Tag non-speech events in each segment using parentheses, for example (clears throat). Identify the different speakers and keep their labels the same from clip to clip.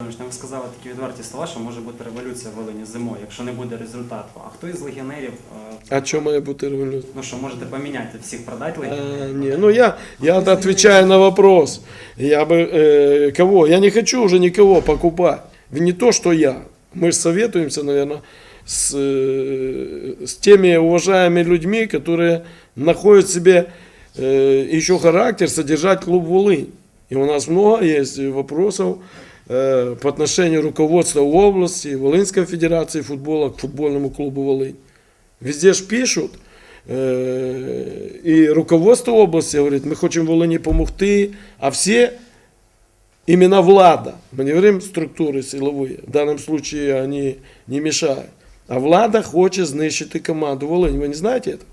Speaker 1: Володимирович, Ви сказали такі відверті слова, що може бути революція в Волині зимою, якщо не буде результату. А хто із легіонерів, е,
Speaker 2: А что має бути революція?
Speaker 1: ну що можете поміняти всіх продати
Speaker 2: А,
Speaker 1: легіонерів?
Speaker 2: не, ну я, я отвечаю на вопрос. Я бы, э, кого? Я не хочу уже никого покупать. Не то, что я. Мы же советуемся, наверное, с, э, с теми уважаемыми людьми, которые находят в себе э, еще характер содержать клуб Волынь. И у нас много есть вопросов э, Е, по отношению руководства области, Волынской Федерации футбола, к футбольному клубу Волынь. Везде ж пишут. Э, и руководство области говорит, мы хотим Волыни помогти, а все именно влада, мы не говорим структуры силовые, в данном случае они не мешают, а влада хочет знищити команду Волынь. Вы не знаете это?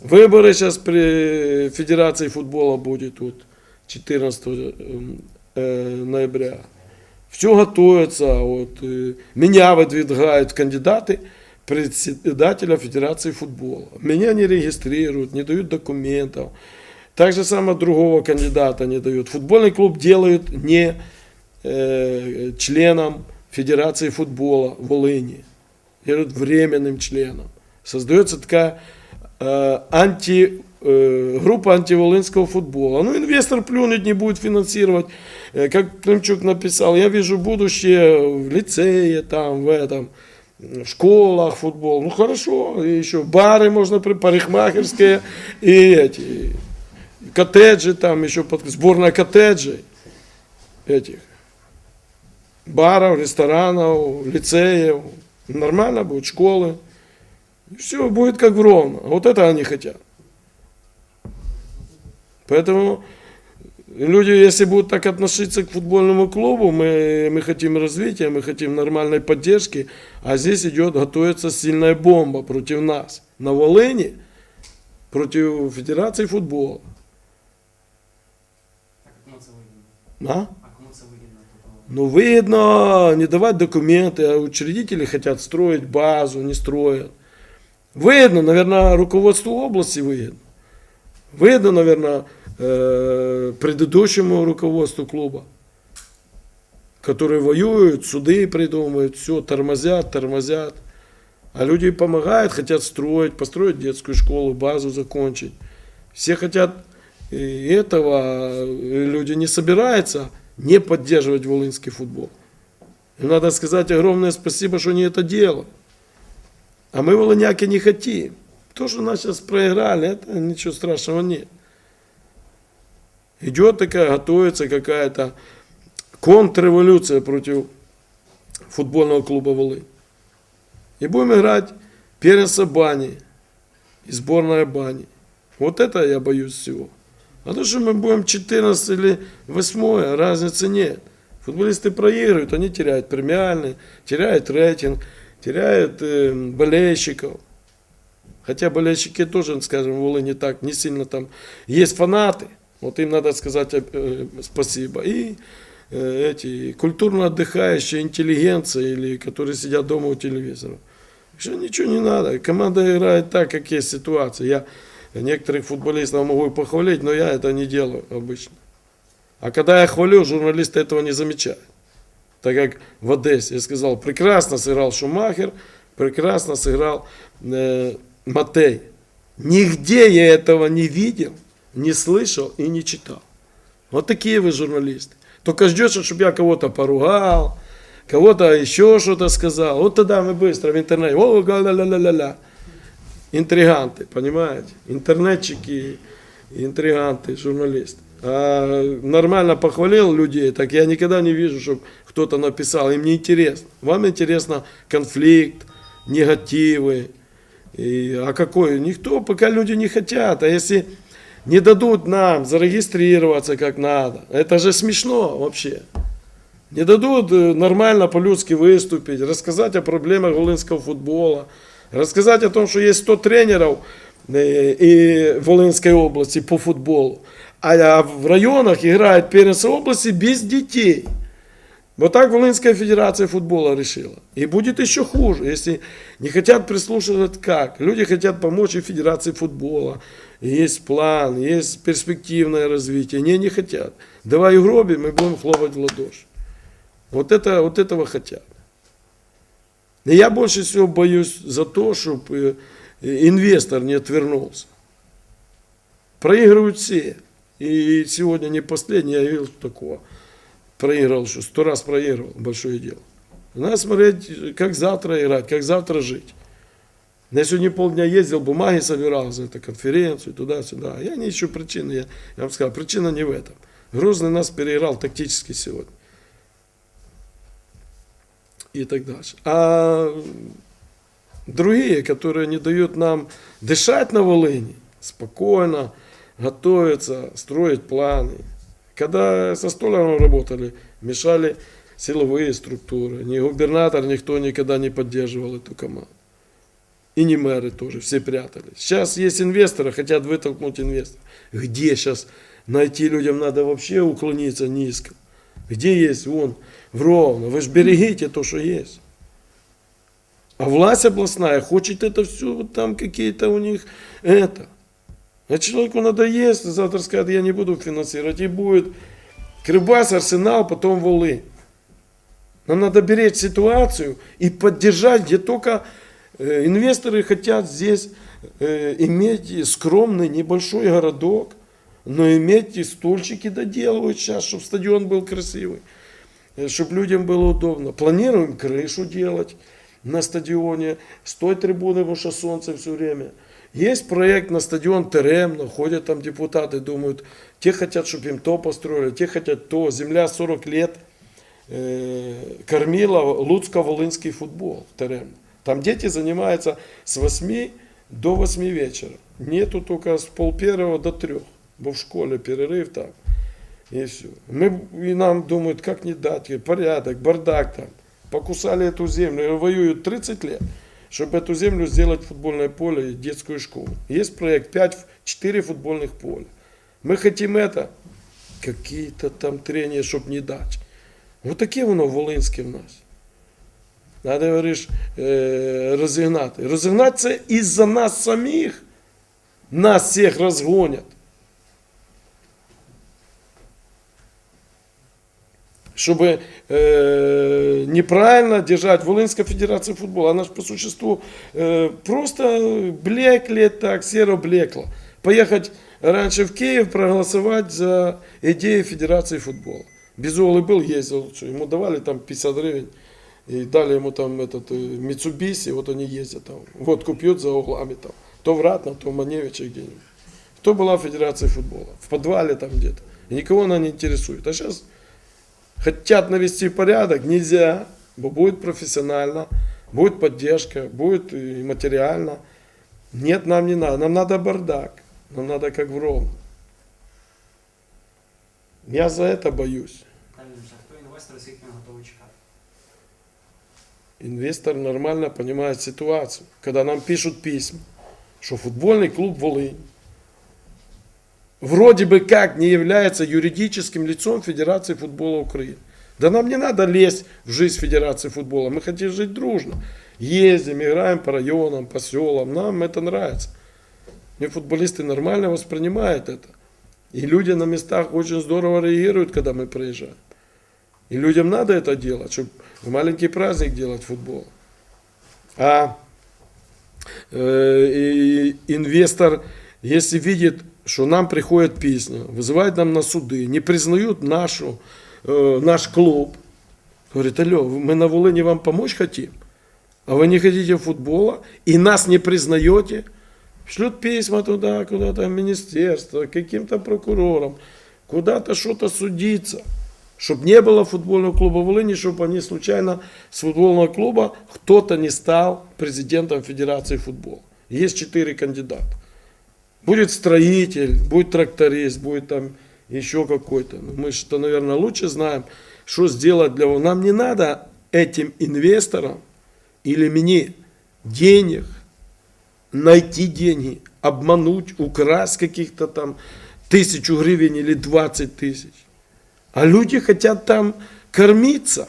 Speaker 2: Выборы сейчас при Федерации футбола будет тут 14 ноября. Все готовится. Вот, меня выдвигают кандидаты председателя Федерации футбола. Меня не регистрируют, не дают документов. Так же самое другого кандидата не дают. Футбольный клуб делают не э, членом Федерации футбола Волыни. Делают временным членом. Создается такая э, анти, группа антиволынского футбола. Ну, инвестор плюнет, не будет финансировать. Э, Как Климчук написал, я вижу будущее в лицее, там, в этом, в школах футбол. Ну, хорошо, и еще бары можно, при- парикмахерские, и эти, коттеджи там, еще под, сборная коттеджей этих, баров, ресторанов, лицеев. Нормально будет, школы. Все будет как в Ровно. Вот это они хотят. Поэтому люди, если будут так относиться к футбольному клубу, мы, мы хотим развития, мы хотим нормальной поддержки, а здесь идет, готовится сильная бомба против нас. На Волыне против Федерации футбола.
Speaker 1: А
Speaker 2: Ну, видно, не давать документы, а учредители хотят строить базу, не строят. Видно, наверное, руководству области выгодно. Видно, наверное, э, предыдущему руководству клуба, которые воюют, суды придумывают, все, тормозят, тормозят. А люди помогают, хотят строить, построить детскую школу, базу закончить. Все хотят и этого, а люди не собираются не поддерживать волынский футбол. И надо сказать огромное спасибо, что они это делают. А мы, волыняки, не хотим. То, что нас сейчас проиграли, это ничего страшного нет. Идет такая, готовится какая-то контрреволюция против футбольного клуба Волынь. И будем играть первенство бани и сборная бани. Вот это я боюсь всего. А то, что мы будем 14 или 8, разницы нет. Футболисты проигрывают, они теряют премиальный, теряют рейтинг, теряют э, болельщиков. Хотя болельщики тоже, скажем, в Волыне так не сильно там. Есть фанаты, вот им надо сказать э, спасибо. И э, эти культурно отдыхающие интеллигенция, или которые сидят дома у телевизора. Что ничего не надо. Команда играет так, как есть ситуация. Я некоторых футболистов могу похвалить, но я это не делаю обычно. А когда я хвалю, журналисты этого не замечают. Так как в Одессе я сказал, прекрасно сыграл Шумахер, прекрасно сыграл э, Матей. Нигде я этого не видел, не слышал и не читал. Вот такие вы журналисты. Только ждете, чтобы я кого-то поругал, кого-то еще что-то сказал. Вот тогда мы быстро в интернете. О, ля-ля-ля-ля-ля. Интриганты, понимаете? Интернетчики, интриганты, журналисты. А нормально похвалил людей, так я никогда не вижу, чтобы кто-то написал. Им не интересно. Вам интересно конфликт, негативы. И, а какой? Никто, пока люди не хотят. А если не дадут нам зарегистрироваться как надо, это же смешно вообще. Не дадут э, нормально по-людски выступить, рассказать о проблемах волынского футбола, рассказать о том, что есть 100 тренеров э, и в Волынской области по футболу, а а в районах играет первенство области без детей. Вот так Волынская Федерация футбола решила. И будет еще хуже, если не хотят прислушивать как. Люди хотят помочь и Федерации футбола. И Есть план, есть перспективное развитие. Не, не хотят. Давай гробим, мы будем хлопать в ладоши. Вот, это, вот этого хотят. И я больше всего боюсь за то, чтобы инвестор не отвернулся. Проигрывают все. И сегодня не последний, я видел такого. Проиграл, что сто раз проигрывал, большое дело. Надо смотреть, как завтра играть, как завтра жить. Я сегодня полдня ездил, бумаги собирал за эту конференцию, туда-сюда. Я не ищу причины. Я, я вам сказал, причина не в этом. Грозный нас переиграл тактически сегодня. И так дальше. А другие, которые не дают нам дышать на Волыни, спокойно, готовиться, строить планы. Когда со Столяром работали, мешали силовые структуры. Ни губернатор, никто никогда не поддерживал эту команду. И не мэры тоже, все прятались. Сейчас есть инвесторы, хотят вытолкнуть инвестора. Где сейчас найти людям надо вообще уклониться низко? Где есть? Вон, в Ровно. Вы же берегите то, что есть. А власть областная хочет это все, вот там какие-то у них это. А человеку надоест, завтра скажет, я не буду финансировать. И будет Крыбас, Арсенал, потом Волы. Нам надо беречь ситуацию и поддержать, где только э, инвесторы хотят здесь э, иметь скромный небольшой городок, но иметь и стульчики доделывают сейчас, чтобы стадион был красивый, чтобы людям было удобно. Планируем крышу делать на стадионе, с той трибуны, потому что солнце все время. Есть проект на стадион Теремно, ходят там депутаты, думают, те хотят, чтобы им то построили, те хотят то. Земля 40 лет э, кормила Луцко-Волынский футбол Теремно. Там дети занимаются с 8 до 8 вечера. Нету только с пол первого до трех. Бо в школе перерыв там. И все. Мы, и нам думают, как не дать, порядок, бардак там. Покусали эту землю, воюют 30 лет, чтобы эту землю сделать футбольное поле и детскую школу. Есть проект 5-4 футбольных поля. Мы хотим это, какие-то там трения, чтобы не дать. Вот таке воно волинське в нас. Надо, говориш, е, розігнати. Розігнати це із-за нас самих. Нас всіх розгонять. Чтобы э, неправильно держать Волынская Федерация футбола, она же по существу э, просто блекли так, серо блекла. Поехать раньше в Киев проголосовать за идею Федерации футбола. Безуглый был, ездил, что ему давали там 50 гривен, и дали ему там этот Митсубиси, вот они ездят там, водку пьют за углами там, то в Ратно, то в Маневиче где-нибудь. Кто была в Федерации футбола? В подвале там где-то. И никого она не интересует. А сейчас хотят навести порядок, нельзя, бо будет профессионально, будет поддержка, будет и материально. Нет, нам не надо, нам надо бардак, нам надо как в Ровно. Я за это боюсь.
Speaker 1: Далі вже хто інвестор, скільки він готовий чекати?
Speaker 2: Инвестор нормально понимает ситуацию. Когда нам пишут письма, что футбольный клуб Волынь вроде бы как не является юридическим лицом Федерации футбола Украины. Да нам не надо лезть в жизнь Федерации футбола. Мы хотим жить дружно. Ездим, играем по районам, по селам. Нам это нравится. И футболисты нормально воспринимают это. И люди на местах очень здорово реагируют, когда мы приезжаем. И людям надо это делать, чтобы в маленький праздник делать футбол. А э, инвестор, если видит, что нам приходят письма, вызывают нам на суды, не признают нашу, э, наш клуб, говорит, алло, мы на Волыне вам помочь хотим, а вы не хотите футбола, и нас не признаете, шлют письма туда, куда-то в министерство, каким-то прокурорам, куда-то что-то судиться, чтобы не было футбольного клуба Волыни, чтобы они случайно с футбольного клуба кто-то не стал президентом Федерации футбола. Есть четыре кандидата. Будет строитель, будет тракторист, будет там еще какой-то. Ну, мы что, наверное, лучше знаем, что сделать для... Нам не надо этим инвесторам или мне денег, найти деньги, обмануть, украсть каких-то там тысячу гривен или 20 тысяч. А люди хотят там кормиться.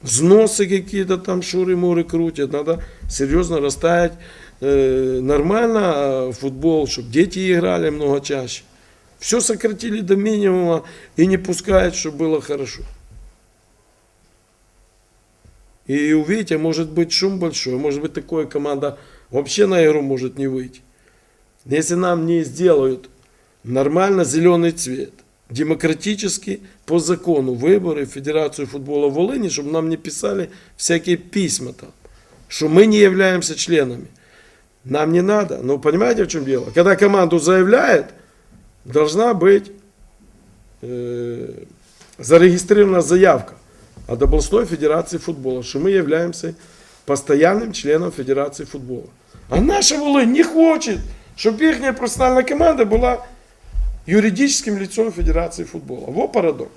Speaker 2: Взносы какие-то там шуры-муры крутят. Надо серьезно расставить нормально футбол, чтобы дети играли много чаще. Все сократили до минимума и не пускают, чтобы было хорошо. И увидите, может быть шум большой, может быть такая команда вообще на игру может не выйти. Если нам не сделают нормально зеленый цвет, демократически по закону выборы в Федерацию футбола Волыни, чтобы нам не писали всякие письма там, что мы не являемся членами. Нам не надо. Но понимаете, в чем дело? Когда команду заявляет, должна быть э, зарегистрирована заявка от областной федерации футбола, что мы являемся постоянным членом федерации футбола. А наша Волынь не хочет, чтобы их профессиональная команда была юридическим лицом Федерации футбола. Вот парадокс.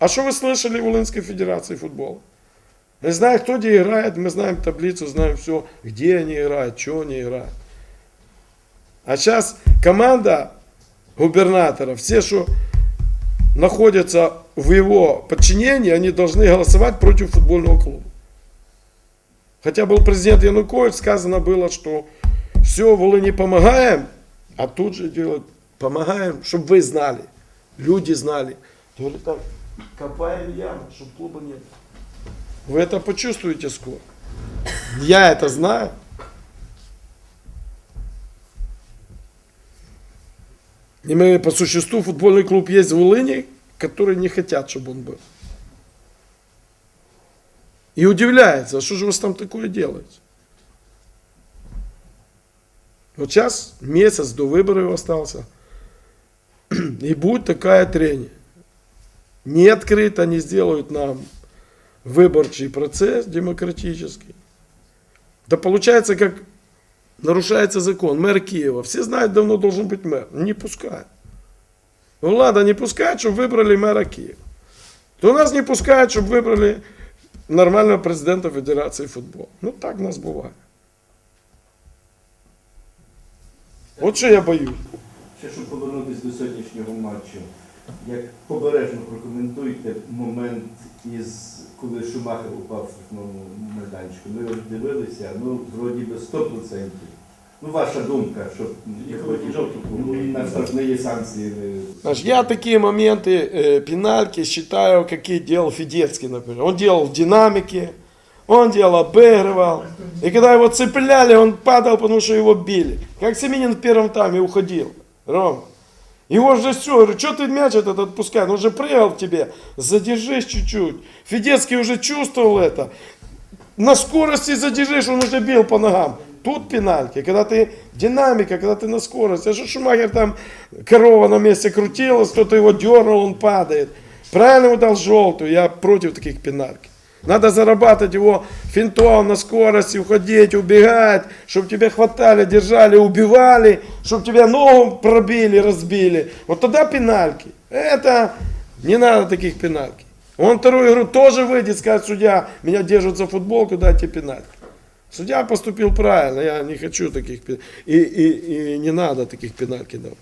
Speaker 2: А что вы слышали в Волынской Федерации футбола? Не знаю, кто где играет, мы знаем таблицу, знаем все, где они играют, что они играют. А сейчас команда губернатора, все, что находятся в его подчинении, они должны голосовать против футбольного клуба. Хотя был президент Янукович, сказано было, что все, Волыни помогаем, а тут же делают, помогаем, чтобы вы знали, люди знали. Говорит, так, копаем яму, чтобы клуба не было. Вы это почувствуете скоро. Я это знаю. И мы по существу футбольный клуб есть в Волыни, которые не хотят, чтобы он был. И удивляется, а что же у вас там такое делаете? Вот сейчас месяц до выборов остался. (clears throat) И будет такая трение. Не открыто не сделают нам выборчий процесс демократический. Да получается, как нарушается закон. Мэр Киева. Все знают, давно должен быть мэр. Не пускают. Влада не пускает, чтобы выбрали мэра Киева. То нас не пускают, чтобы выбрали нормального президента Федерации футбола. Ну так у нас буває. От що я боюсь.
Speaker 3: Ще щоб повернутися до сьогоднішнього матчу, як побережно прокоментуйте момент із коли Шумахер упав в штрафному майданчику. Ми його дивилися, ну вроді би 100%. Ну, ваша думка, що ну, на штрафні санкції. не-
Speaker 2: Знаешь, я такие моменты, э, пенальки считаю, какие делал Федецкий, например. Он делал в динамике, он делал, обыгрывал. И когда его цепляли, он падал, потому что его били. Как Семенин в первом тайме уходил. Рома. Его же все, говорю, что ты мяч этот отпускаешь? Он же прыгал в тебе, задержись чуть-чуть. Федецкий уже чувствовал это. На скорости задержишь, он уже бил по ногам. Тут пенальти, когда ты динамика, когда ты на скорости. А что Шумахер там корова на месте крутилась, кто-то его дернул, он падает. Правильно ему дал желтую, я против таких пенальки. Надо зарабатывать его финтом на скорости, уходить, убегать, чтобы тебя хватали, держали, убивали, чтобы тебя ногу пробили, разбили. Вот тогда пенальки. Это не надо таких пенальки. Он вторую игру тоже выйдет, скажет, судья, меня держат за футболку, дайте пенальки. Судья поступил правильно, я не хочу таких пен- и, и, и не надо таких пенальки давать.